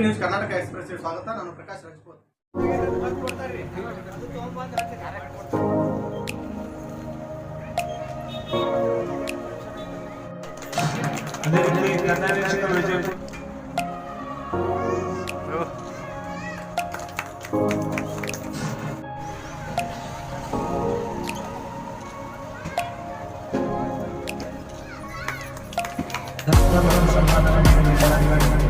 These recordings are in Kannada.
ನ್ಯೂಸ್ ಕರ್ನಾಟಕ ಎಕ್ಸ್ಪ್ರೆಸ್ ಸ್ವಾಗತ ನಾನು ಪ್ರಕಾಶ್ ರಾಜ್ಪೂತ್ ಅದೇ ರೀತಿ ಕರ್ನಾಟಕ ವಿಜಯ ಮುಂದಿನ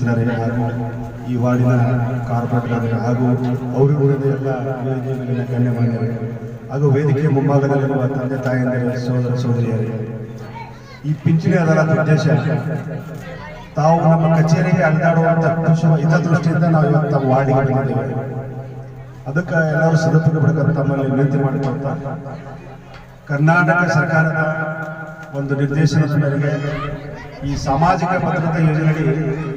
ಮಿತ್ರರೇ ಹಾಗೂ ಈ ವಾರ್ಡಿನ ಕಾರ್ಪೊರೇಟರ್ ಹಾಗೂ ಅವರು ಉಳಿದ ಎಲ್ಲ ವೇದಿಕೆ ಮೇಲಿನ ಗಣ್ಯಮಾನ್ಯರೇ ಹಾಗೂ ವೇದಿಕೆ ಮುಂಭಾಗದಲ್ಲಿರುವ ತಂದೆ ತಾಯಿಯಂದರೆ ಸಹೋದರ ಸಹೋದರಿಯರೇ, ಈ ಪಿಂಚಣಿ ಅದಾಲತ್ ಉದ್ದೇಶ ತಾವು ನಮ್ಮ ಕಚೇರಿಗೆ ಅಡ್ಡಾಡುವಂಥ ಇದ ದೃಷ್ಟಿಯಿಂದ ನಾವು ಇವತ್ತು ನಮ್ಮ ವಾರ್ಡಿಗೆ ಬಂದಿದ್ದೇವೆ. ಅದಕ್ಕೆ ಎಲ್ಲರೂ ಸದುಪಯೋಗ ಪಡ್ಕೊಂಡು ತಮ್ಮಲ್ಲಿ ವಿನಂತಿ ಮಾಡಿಕೊಳ್ತ ಕರ್ನಾಟಕ ಸರ್ಕಾರದ ಒಂದು ನಿರ್ದೇಶನದ ಮೇರೆಗೆ ಈ ಸಾಮಾಜಿಕ ಭದ್ರತಾ ಯೋಜನೆಯಲ್ಲಿ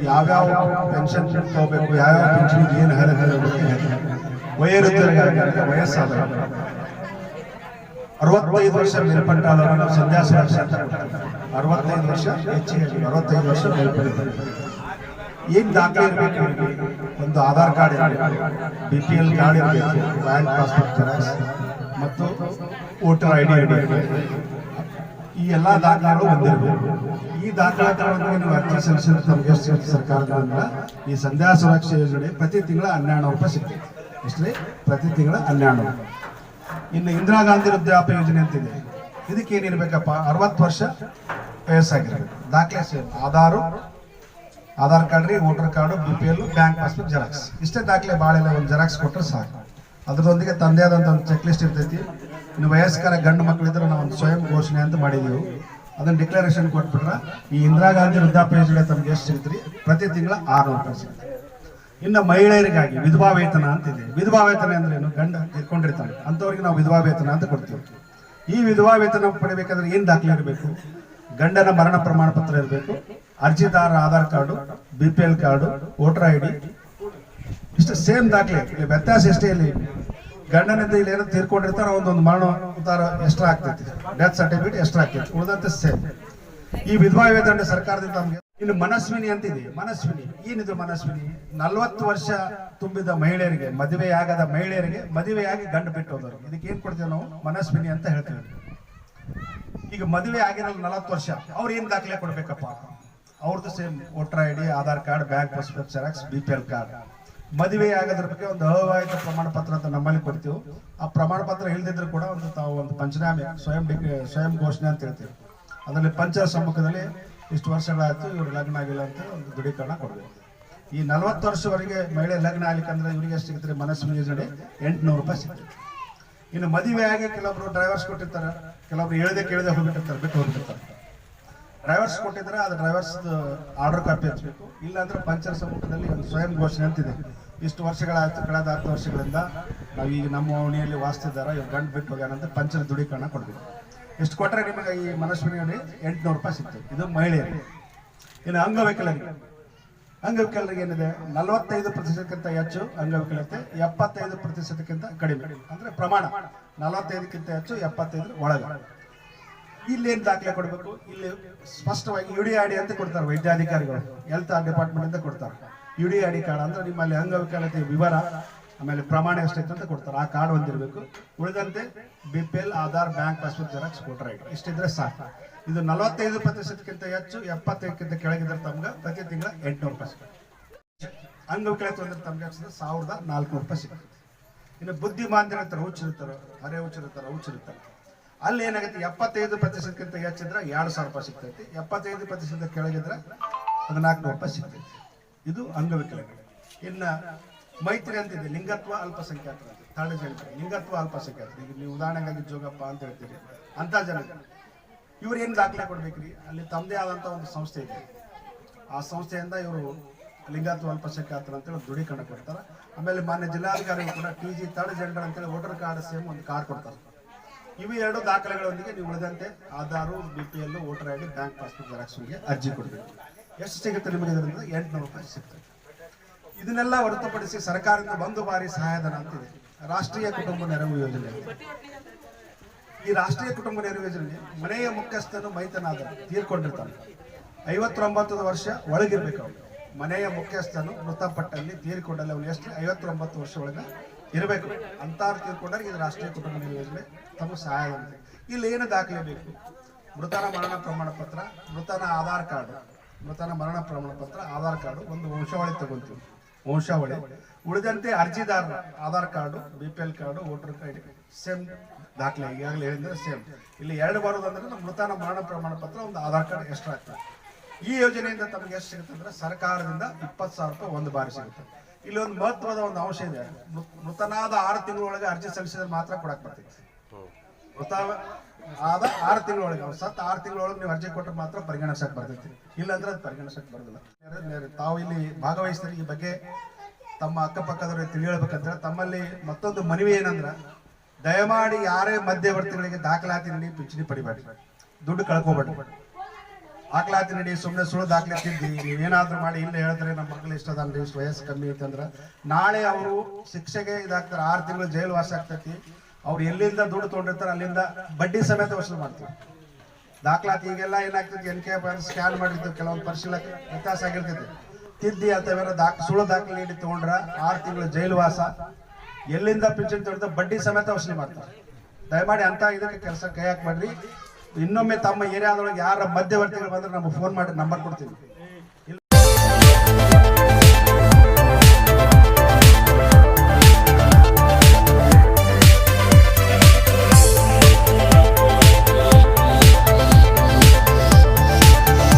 ಯಾವ್ಯಾವ ಪೆನ್ಷನ್ ತಗೋಬೇಕು, ಯಾವ್ಯಾವ ಪೆನ್ಷನ್ ಏನು ವಯೋವೃದ್ಧರಿಗಾಗಿ ಅಂದ್ರೆ ವಯಸ್ಸಾದ ಅರವತ್ತೈದು ವರ್ಷ ಮೇಲ್ಪಟ್ಟಾದವರು ನಾವು ಸಂಧ್ಯಾ ಸುರಕ್ಷೆ ಅರವತ್ತೈದು ವರ್ಷ ಹೆಚ್ಚಿಗೆ ಅರವತ್ತೈದು ವರ್ಷ ಮೇಲ್ಪಟ್ಟಿದ್ದಾರೆ ಏನ್ ದಾಖಲೆ ಇರಬೇಕು ಒಂದು ಆಧಾರ್ ಕಾರ್ಡ್ ಇರಬೇಕು ಬಿ ಪಿ ಎಲ್ ಕಾರ್ಡ್ ಇರಬೇಕು, ಬ್ಯಾಂಕ್ ಪಾಸ್ಬುಕ್, ಜೆರಾಕ್ಸ್, ಮತ್ತು ವೋಟರ್ ಐ ಡಿ ಇರಬೇಕು. ಈ ಎಲ್ಲ ದಾಖಲೆಗಳು ಬಂದಿರಬೇಕು. ಈ ದಾಖಲಾತಿಗಳನ್ನು ನೀವು ಅರ್ಜಿ ಸಲ್ಲಿಸಿದ ತಮಗೆ ಎಷ್ಟು ಸರ್ಕಾರದಿಂದ? ಈ ಸಂಧ್ಯಾ ಸುರಕ್ಷಾ ಯೋಜನೆ ಪ್ರತಿ ತಿಂಗಳ ಹನ್ನೆರಡು ರೂಪಾಯಿ ಸಿಗ್ತದೆ. ಇಷ್ಟೇ ಪ್ರತಿ ತಿಂಗಳ ಹನ್ನೆರಡು ಇನ್ನು ಇಂದಿರಾ ಗಾಂಧಿ ವೃದ್ಧಾಪ ಯೋಜನೆ ಅಂತಿದೆ. ಇದಕ್ಕೆ ಏನಿರಬೇಕಪ್ಪ ಅರವತ್ತು ವರ್ಷ ವಯಸ್ಸಾಗಿರಬೇಕು. ದಾಖಲೆ ಸೇಮ್ ಆಧಾರು, ಆಧಾರ್ ಕಾರ್ಡ್ ರೀ, voter card, B P L, bank passbook, xerox. ಇಷ್ಟೇ ದಾಖಲೆ ಭಾಳ ಒಂದು ಜೆರಾಕ್ಸ್ ಕೊಟ್ಟರೆ ಸಾಕು. ಅದರೊಂದಿಗೆ ತಂದೆ ಆದಂಥ ಒಂದು ಚೆಕ್ ಲಿಸ್ಟ್ ಇರ್ತೈತಿ. ಇನ್ನು ವಯಸ್ಕರ ಗಂಡು ಮಕ್ಕಳಿದ್ರೆ ನಾವು ಒಂದು ಸ್ವಯಂ ಘೋಷಣೆ ಅಂತ ಮಾಡಿದೀವಿ. ಅದನ್ನ ಡಿಕ್ಲರೇಷನ್ ಕೊಟ್ಬಿಟ್ರೆ, ಈ ಇಂದಿರಾ ಗಾಂಧಿ ವೃದ್ಧಾಪ್ಯ ಯೋಜನೆ ತಮ್ಗೆ ಎಷ್ಟು ಸಿಗ್ತೀರಿ? ಪ್ರತಿ ತಿಂಗಳ ಆರು ರೂಪಾಯಿ ಸಿಗುತ್ತೆ ಇನ್ನು ಮಹಿಳೆಯರಿಗಾಗಿ ವಿಧವಾ ವೇತನ ಅಂತಿದೆ ವಿಧವಾ ವೇತನ ಅಂದ್ರೆ ಏನು? ಗಂಡ ಇಟ್ಕೊಂಡಿರ್ತಾನೆ. ಅಂಥವ್ರಿಗೆ ನಾವು ವಿಧವಾ ವೇತನ ಅಂತ ಕೊಡ್ತೀವಿ. ಈ ವಿಧವಾ ವೇತನ ಪಡಿಬೇಕಾದ್ರೆ ಏನು ದಾಖಲೆ ಇರಬೇಕು? ಗಂಡನ ಮರಣ ಪ್ರಮಾಣ ಪತ್ರ ಇರಬೇಕು ಅರ್ಜಿದಾರರ Aadhaar card, B P L card, voter I D, ಇಷ್ಟು ಸೇಮ್ ದಾಖಲೆ. ಇಲ್ಲಿ ವ್ಯತ್ಯಾಸ ಎಷ್ಟೇ ಇಲ್ಲಿ ಗಂಡನಿಂದ ಇಲ್ಲಿ ಏನೋ ತೀರ್ಕೊಂಡಿರ್ತಾರ ಒಂದೊಂದು ಮರಣ ಉತ್ತಾರ ಎಕ್ಸ್ಟ್ರಾ ಆಗ್ತೈತಿ. ಡೆತ್ ಸರ್ಟಿಫಿಕೇಟ್ ಎಕ್ಸ್ಟ್ರಾ ಆಗ್ತೈತಿ. ಉಳಿದಂತೆ ಸೇಮ್ ಈ ವಿಧವಾ ವೇತನ ಸರ್ಕಾರದಿಂದ ನಮ್ಗೆ ಇನ್ನು ಮನಸ್ವಿನಿ ಅಂತಿದೆ. ಮನಸ್ವಿನಿ. ಏನಿದ್ರು ಮನಸ್ವಿನಿ? ನಲ್ವತ್ತು ವರ್ಷ ತುಂಬಿದ ಮಹಿಳೆಯರಿಗೆ, ಮದುವೆಯಾಗದ ಮಹಿಳೆಯರಿಗೆ, ಮದುವೆಯಾಗಿ ಗಂಡು ಬಿಟ್ಟು ಹೋದರು ಇದಕ್ಕೆ ಏನ್ ಕೊಡ್ತೀವಿ ನಾವು? ಮನಸ್ವಿನಿ ಅಂತ ಹೇಳ್ತೀವಿ. ಈಗ ಮದುವೆ ಆಗಿರಲ್ಲ ನಲವತ್ತು ವರ್ಷ. ಅವ್ರು ಏನ್ ದಾಖಲೆ ಕೊಡ್ಬೇಕಪ್ಪ? ಅವ್ರದ್ದು same voter I Aadhaar card, bank passbook xerox B card ಮದುವೆ ಆಗೋದ್ರ ಬಗ್ಗೆ ಒಂದು ಅವಿವಾಹಿತ ಪ್ರಮಾಣ ಪತ್ರ ಅಂತ ನಮ್ಮಲ್ಲಿ ಕೊಡ್ತೀವಿ. ಆ ಪ್ರಮಾಣ ಪತ್ರ ಇಲ್ದಿದ್ರು ಕೂಡ ಒಂದು ತಾವು ಒಂದು ಪಂಚನಾಮೆ, ಸ್ವಯಂ ಡಿಕ್, ಸ್ವಯಂ ಘೋಷಣೆ ಅಂತ ಹೇಳ್ತೀವಿ. ಅದರಲ್ಲಿ ಪಂಚ ಸಮ್ಮುಖದಲ್ಲಿ ಇಷ್ಟು ವರ್ಷಗಳಾಯ್ತು ಇವರು ಲಗ್ನ ಆಗಿಲ್ಲ ಅಂತ ಒಂದು ದೃಢೀಕರಣ ಕೊಡಬೇಕು. ಈ ನಲವತ್ತು ವರ್ಷವರೆಗೆ ಮಹಿಳೆ ಲಗ್ನ ಆಗ್ಲಿಕ್ಕೆ ಅಂದ್ರೆ ಇವರಿಗೆ ಎಷ್ಟು ಸಿಗುತ್ತೆ ಮನಸ್ಸು ಯೋಜನೆ ಎಂಟುನೂರು ರೂಪಾಯಿ ಸಿಗ್ತದೆ. ಇನ್ನು ಮದುವೆ ಆಗಿ ಕೆಲವೊಬ್ರು ಡ್ರೈವರ್ಸ್ ಕೊಟ್ಟಿರ್ತಾರೆ. ಕೆಲವೊಬ್ರು ಹೇಳದೆ ಕೇಳದೆ ಹೋಗ್ಬಿಟ್ಟಿರ್ತಾರೆ, ಬಿಟ್ಟು ಹೋಗ್ಬಿಟ್ಟಿರ್ತಾರೆ. ಡ್ರೈವರ್ಸ್ ಕೊಟ್ಟಿದ್ರೆ ಅದು ಡ್ರೈವರ್ಸ್ ಆರ್ಡರ್ ಕಾಪಿ ಹಚ್ಚಬೇಕು ಇಲ್ಲಾಂದ್ರೆ ಪಂಚರ ಸಮ್ಮುಖದಲ್ಲಿ ಒಂದು ಸ್ವಯಂ ಘೋಷಣೆ ಅಂತಿದೆ. ಇಷ್ಟು ವರ್ಷಗಳಾಯ್ತು, ಕಳೆದ ಹತ್ತು ವರ್ಷಗಳಿಂದ ನಾವು ಈಗ ನಮ್ಮ ಓಣಿಯಲ್ಲಿ ವಾಸಿಸಿದಾರ ಇವ್ರು ಗಂಡು ಬಿಟ್ಟು ಹೋಗ್ಯಾನಂತ ಪಂಚರ ದೃಢೀಕರಣ ಕೊಡ್ಬೇಕು. ಎಷ್ಟು ಕೊಟ್ಟರೆ ನಿಮಗೆ ಈ ಮನಸ್ವಿನಿ ಎಂಟುನೂರು ರೂಪಾಯಿ ಸಿಕ್ತು. ಇದು ಮಹಿಳೆಯರು ಇನ್ನು ಅಂಗವಿಕಲರಿಗೆ ಅಂಗವಿಕಲರಿಗೆ ಏನಿದೆ? ನಲವತ್ತೈದು ಪ್ರತಿಶತಕ್ಕಿಂತ ಹೆಚ್ಚು ಅಂಗವಿಕಲತೆ ಎಪ್ಪತ್ತೈದು ಪ್ರತಿಶತಕ್ಕಿಂತ ಕಡಿಮೆ. ಅಂದ್ರೆ ಪ್ರಮಾಣ. ನಲವತ್ತೈದಕ್ಕಿಂತ ಹೆಚ್ಚು ಎಪ್ಪತ್ತೈದರ ಒಳಗೆ. ಇಲ್ಲಿ ಏನ್ ದಾಖಲೆ ಕೊಡಬೇಕು? ಇಲ್ಲಿ ಸ್ಪಷ್ಟವಾಗಿ ಯು ಅಂತ ಕೊಡ್ತಾರೆ ವೈದ್ಯಾಧಿಕಾರಿಗಳು. ಹೆಲ್ತ್ ಡಿಪಾರ್ಟ್ಮೆಂಟ್ ಅಂತ ಕೊಡ್ತಾರೆ. U D I D card ಅಂದ್ರೆ ನಿಮ್ಮಲ್ಲಿ ಅಂಗವಿಕಲತೆ ವಿವರ, ಆಮೇಲೆ ಪ್ರಮಾಣ ಎಷ್ಟೈತೆ ಅಂತ ಕೊಡ್ತಾರೆ. ಆ ಕಾರ್ಡ್ ಹೊಂದಿರಬೇಕು. ಉಳಿದಂತೆ B P L Aadhaar, bank, passbook, xerox D ಇಷ್ಟಿದ್ರೆ ಸಾಕು. ಇದು ನಲವತ್ತೈದು ಪ್ರತಿಶತಕ್ಕಿಂತ ಹೆಚ್ಚು, ಎಪ್ಪತ್ತೈದಕ್ಕಿಂತ ಕೆಳಗಿದ್ರೆ ತಮ್ಗೆ ಪ್ರತಿ ತಿಂಗಳ ಎಂಟುನೂರು ರೂಪಾಯಿ ಸಿಗುತ್ತೆ. ಅಂಗವಿಕಲತೆ ಅಂದ್ರೆ ತಮ್ಗೆ ಸಿಗುತ್ತೆ? ಸಾವಿರದ ನಾಲ್ಕುನೂರು ರೂಪಾಯಿ ಸಿಗುತ್ತೆ. ಇನ್ನು ಬುದ್ಧಿಮಾಂದ್ಯ ಇರ್ತಾರೆ ಹುಚ್ಚಿರ್ತಾರೆ ಅರೆ ಹುಚ್ಚಿರ್ತಾರೆ ಹುಚ್ಚಿರ್ತಾರೆ ಅಲ್ಲಿ ಏನಾಗುತ್ತೆ? ಎಪ್ಪತ್ತೈದು ಪ್ರತಿಶತಕ್ಕಿಂತ ಹೆಚ್ಚಿದ್ರೆ ಎರಡು ಸಾವಿರ ರೂಪಾಯಿ ಸಿಗ್ತೈತಿ. ಎಪ್ಪತ್ತೈದು ಪ್ರತಿಶತ ಕೆಳಗಿದ್ರೆ ಹದಿನಾಲ್ಕುನೂರು ರೂಪಾಯಿ ಸಿಗ್ತೈತಿ. ಇದು ಅಂಗವಿಕಲಗಳು. ಇನ್ನು ಮೈತ್ರಿ ಅಂತಿದೆ ಲಿಂಗತ್ವ ಅಲ್ಪಸಂಖ್ಯಾತರ ಥರ್ಡ್ ಹೇಳ್ತಾರೆ ಲಿಂಗತ್ವ ಅಲ್ಪಸಂಖ್ಯಾತರು. ಈಗ ನೀವು ಉದಾಹರಣೆಗಾಗಿ ಜೋಗಪ್ಪ ಅಂತ ಹೇಳ್ತೀರಿ. ಅಂತ ಜನ ಇವ್ರು ಏನು ದಾಖಲೆ ಕೊಡ್ಬೇಕ್ರಿ? ಅಲ್ಲಿ ತಮ್ಮದೇ ಆದಂಥ ಒಂದು ಸಂಸ್ಥೆ ಇದೆ. ಆ ಸಂಸ್ಥೆಯಿಂದ ಇವರು ಲಿಂಗತ್ವ ಅಲ್ಪಸಂಖ್ಯಾತರ ಅಂತೇಳಿ ದೃಢೀಕರಣ ಕೊಡ್ತಾರೆ. ಆಮೇಲೆ ಮಾನ್ಯ ಜಿಲ್ಲಾಧಿಕಾರಿಗಳು ಕೂಡ ಟಿ ಜಿ ತರ್ಡ್ ಜೆಂಡರ್ ಅಂತೇಳಿ ವೋಟರ್ ಕಾರ್ಡ್ ಸೇಮ್ ಒಂದು ಕಾರ್ಡ್ ಕೊಡ್ತಾರೆ. ಇವು ಎರಡು ದಾಖಲೆಗಳೊಂದಿಗೆ ನೀವು ಉಳಿದಂತೆ Aadhaar, B P L, voter I D, bank passbook ಜೆರಾಕ್ಸ್ಗೆ ಅರ್ಜಿ ಕೊಡಬೇಕು. ಎಷ್ಟು ಸಿಗುತ್ತೆ ನಿಮಗೆ ಇದರಿಂದ ಎಂಟುನೂರು ರೂಪಾಯಿ ಸಿಗ್ತದೆ ಇದನ್ನೆಲ್ಲ ಹೊರತುಪಡಿಸಿ ಸರ್ಕಾರದಿಂದ ಒಂದು ಬಾರಿ ಸಹಾಯಧನ ಅಂತಿದೆ. ರಾಷ್ಟ್ರೀಯ ಕುಟುಂಬ ನೆರವು ಯೋಜನೆ. ಈ ರಾಷ್ಟ್ರೀಯ ಕುಟುಂಬ ನೆರವು ಯೋಜನೆ ಮನೆಯ ಮುಖ್ಯಸ್ಥನು ಮೈತನಾದ, ತೀರ್ಕೊಂಡಿರ್ತಾನೆ. ಐವತ್ತೊಂಬತ್ತು ವರ್ಷ ಒಳಗಿರ್ಬೇಕು ಅವನು. ಮನೆಯ ಮುಖ್ಯಸ್ಥನು ಮೃತಪಟ್ಟಲ್ಲಿ ತೀರ್ಕೊಂಡಲ್ಲಿ ಅವನು ಎಷ್ಟು? ಐವತ್ತೊಂಬತ್ತು ವರ್ಷ ಒಳಗೆ ಇರಬೇಕು. ಅಂತಾರು ತೀರ್ಕೊಂಡಾಗ ಇದು ರಾಷ್ಟ್ರೀಯ ಕುಟುಂಬ ನೆರವು ಯೋಜನೆ. ತಮ್ಮ ಸಹಾಯ ಇಲ್ಲಿ ಏನು ದಾಖಲೆ ಬೇಕು? ಮೃತನ ಮರಣ ಪ್ರಮಾಣ ಪತ್ರ ಮೃತನ ಆಧಾರ್ ಕಾರ್ಡ್. ಮೃತನ ಮರಣ ಪ್ರಮಾಣ ಪತ್ರ, ಆಧಾರ್ ಕಾರ್ಡು, ಒಂದು ವಂಶಾವಳಿ ತಗೊಂತೀವಿ. ವಂಶಾವಳಿ. ಉಳಿದಂತೆ ಅರ್ಜಿದಾರರ Aadhaar card, B P L card, voter card, same ದಾಖಲೆ, ಈಗಾಗಲೇ ಹೇಳಿದ್ರೆ ಸೇಮ್. ಇಲ್ಲಿ ಎರಡು ಬರೋದಂದ್ರೆ ನಮ್ಮ ಮೃತನ ಮರಣ ಪ್ರಮಾಣ ಪತ್ರ, ಒಂದು ಆಧಾರ್ ಕಾರ್ಡ್ ಎಕ್ಸ್ಟ್ರಾ ಆಗ್ತದೆ. ಈ ಯೋಜನೆಯಿಂದ ತಮಗೆ ಎಷ್ಟು ಸಿಗುತ್ತೆ ಅಂದ್ರೆ ಸರ್ಕಾರದಿಂದ ಇಪ್ಪತ್ತು ಸಾವಿರ ರೂಪಾಯಿ ಒಂದು ಬಾರಿ ಸಿಗುತ್ತೆ. ಇಲ್ಲಿ ಒಂದು ಮಹತ್ವದ ಒಂದು ಅಂಶ ಇದೆ. ಮೃತನಾದ ಆರು ತಿಂಗಳೊಳಗೆ ಅರ್ಜಿ ಸಲ್ಲಿಸಿದ್ರೆ ಮಾತ್ರ ಕೊಡಕ್ ಬರ್ತೈತಿ ಮೃತ ಆದ ಆರು ತಿಂಗಳೊಳಗೆ, ಅವ್ರು ಆರು ತಿಂಗಳೊಳಗೆ ನೀವು ಅರ್ಜಿ ಕೊಟ್ಟರೆ ಮಾತ್ರ ಪರಿಗಣಿಸಕ್ಕೆ ಬರ್ತೈತಿ. ಇಲ್ಲಾಂದ್ರೆ ಅದು ಪರಿಗಣಿಸಕ್ಕೆ ಬರೋದಿಲ್ಲ. ತಾವು ಇಲ್ಲಿ ಭಾಗವಹಿಸಿದ್ರೆ ಈ ಬಗ್ಗೆ ತಮ್ಮ ಅಕ್ಕಪಕ್ಕದವರಿಗೆ ತಿಳಿಯಬೇಕಂದ್ರೆ ತಮ್ಮಲ್ಲಿ ಮತ್ತೊಂದು ಮನವಿ ಏನಂದ್ರೆ, ದಯಮಾಡಿ ಯಾರೇ ಮಧ್ಯವರ್ತಿಗಳಿಗೆ ದಾಖಲಾತಿ ನೀಡಿ ಪಿಂಚಣಿ ಪಡಿಬೇಡಿ ದುಡ್ಡು ಕಳ್ಕೋಬೇಡಿ ದಾಖಲಾತಿ ನಡಿ ಸುಮ್ಮನೆ ಸುಳ್ಳು ದಾಖಲೆ ತಿದ್ದಿ ನೀವೇನಾದ್ರೂ ಮಾಡಿ ಇಲ್ಲ ಹೇಳಿದ್ರೆ ನಮ್ಮ ಮಕ್ಕಳು ಇಷ್ಟ ಇಷ್ಟು ವಯಸ್ಸು ಕಮ್ಮಿ ಐತಂದ್ರ, ನಾಳೆ ಅವರು ಶಿಕ್ಷೆಗೆ ಇದಾಗ್ತಾರೆ, ಆರು ತಿಂಗಳು ಜೈಲು ವಾಸ ಆಗ್ತೈತಿ. ಅವ್ರು ಎಲ್ಲಿಂದ ದುಡ್ಡು ತೊಗೊಂಡಿರ್ತಾರೆ ಅಲ್ಲಿಂದ ಬಡ್ಡಿ ಸಮೇತ ವಸೂಲು ಮಾಡ್ತೀವಿ. ದಾಖಲಾತಿ ಈಗೆಲ್ಲ ಏನಾಗ್ತೈತಿ ಎನ್ ಕೆ ಸ್ಕ್ಯಾನ್ ಮಾಡಿರ್ತೀವಿ, ಕೆಲವೊಂದು ಪರಿಶೀಲ ವ್ಯತ್ಯಾಸ ಆಗಿರ್ತೈತಿ. ತಿದ್ದಿ ಅಂತವೆಲ್ಲ ದಾಖ, ಸುಳ್ಳು ದಾಖಲೆ ನೀಡಿ ತೊಗೊಂಡ್ರೆ ಆರು ತಿಂಗಳು ಜೈಲುವಾಸ ಎಲ್ಲಿಂದ ಪಿಂಚಣಿ ತೊಗೊಂಡ ಬಡ್ಡಿ ಸಮೇತ ವಸೂಲಿ ಮಾಡ್ತಾರೆ. ದಯಮಾಡಿ ಅಂತ ಇದಕ್ಕೆ ಕೆಲಸ ಕೈ ಹಾಕ್ಬೇಡ್ರಿ ಇನ್ನೊಮ್ಮೆ ತಮ್ಮ ಏರಿಯಾದೊಳಗೆ ಯಾರ ಮಧ್ಯವರ್ತಿಗಳು ಬಂದ್ರೆ ನಮ್ಗೆ ಫೋನ್ ಮಾಡಿ ನಂಬರ್ ಕೊಡ್ತೀವಿ